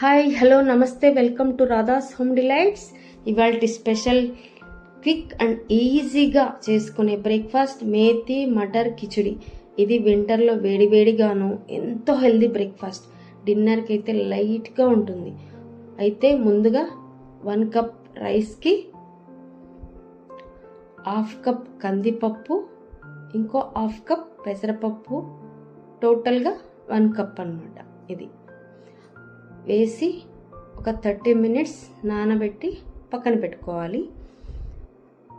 Hi hello నమస్తే welcome to Radha's home delights ఇవాళ special quick and ఈజీగా చేసుకునే బ్రేక్ఫాస్ట్ మేతి మటర్ కిచిడి. ఇది వింటర్లో వేడివేడిగాను ఎంతో హెల్దీ బ్రేక్ఫాస్ట్ డిన్నర్కి అయితే లైట్గా ఉంటుంది. అయితే ముందుగా వన్ కప్ రైస్కి హాఫ్ కప్ కందిపప్పు ఇంకో హాఫ్ కప్ పెసరపప్పు టోటల్గా వన్ కప్ అన్నమాట ఇది. వేసి ఒక థర్టీ మినిట్స్ నానబెట్టి పక్కన పెట్టుకోవాలి.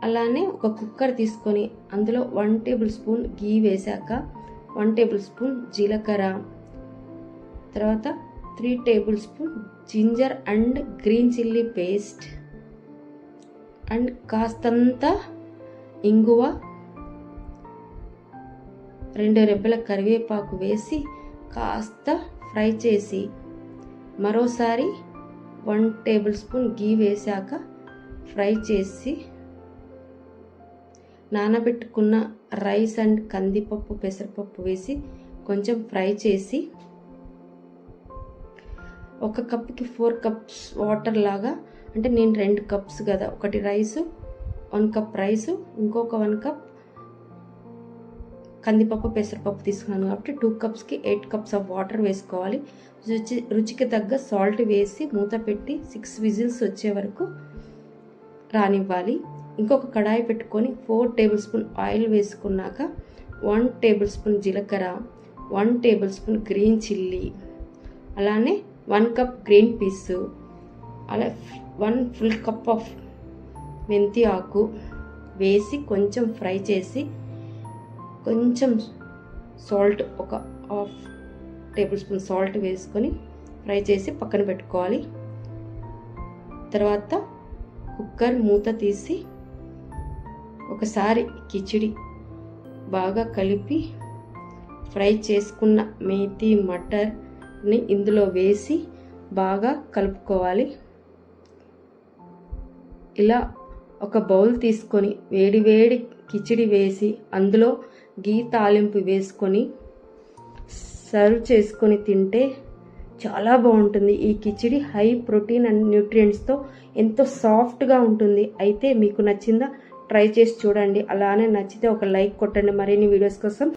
అలానే ఒక కుక్కర్ తీసుకొని అందులో వన్ టేబుల్ స్పూన్ గీ వేశాక వన్ టేబుల్ స్పూన్ జీలకర్ర తర్వాత three tablespoon ginger and green chilli paste and కాస్తంత ఇంగువ రెండు రెబ్బల కరివేపాకు వేసి కాస్త ఫ్రై చేసి మరోసారి వన్ టేబుల్ స్పూన్ గీ వేశాక ఫ్రై చేసి నానబెట్టుకున్న రైస్ అండ్ కందిపప్పు పెసరపప్పు వేసి కొంచెం ఫ్రై చేసి ఒక కప్కి ఫోర్ కప్స్ వాటర్ లాగా అంటే నేను రెండు కప్స్ కదా ఒకటి రైసు వన్ కప్ రైసు ఇంకొక వన్ కప్ కందిపప్పు పెసరపప్పు తీసుకున్నాను కాబట్టి టూ కప్స్కి ఎయిట్ కప్స్ ఆఫ్ వాటర్ వేసుకోవాలి. రుచి రుచికి తగ్గ సాల్ట్ వేసి మూత పెట్టి సిక్స్ విజిల్స్ వచ్చే వరకు రానివ్వాలి. ఇంకొక కడాయి పెట్టుకొని ఫోర్ టేబుల్ స్పూన్ ఆయిల్ వేసుకున్నాక వన్ టేబుల్ స్పూన్ జీలకర్ర one tablespoon green chilli అలానే వన్ కప్ గ్రీన్ పీస్ అలా వన్ ఫుల్ కప్ ఆఫ్ మెంతి ఆకు వేసి కొంచెం ఫ్రై చేసి కొంచెం సాల్ట్ ఒక హాఫ్ టేబుల్ స్పూన్ సాల్ట్ వేసుకొని ఫ్రై చేసి పక్కన పెట్టుకోవాలి. తర్వాత కుక్కర్ మూత తీసి ఒకసారి కిచిడి బాగా కలిపి ఫ్రై చేసుకున్న మేతి మటర్ని ఇందులో వేసి బాగా కలుపుకోవాలి. ఇలా ఒక బౌల్ తీసుకొని వేడి వేడి కిచిడి వేసి అందులో గీ తాలింపు వేసుకొని సర్వ్ చేసుకొని తింటే చాలా బాగుంటుంది. ఈ కిచిడి హై ప్రోటీన్ అండ్ న్యూట్రియంట్స్తో ఎంతో సాఫ్ట్గా ఉంటుంది. అయితే మీకు నచ్చిందా ట్రై చేసి చూడండి. అలానే నచ్చితే ఒక లైక్ కొట్టండి. మరిన్ని వీడియోస్ కోసం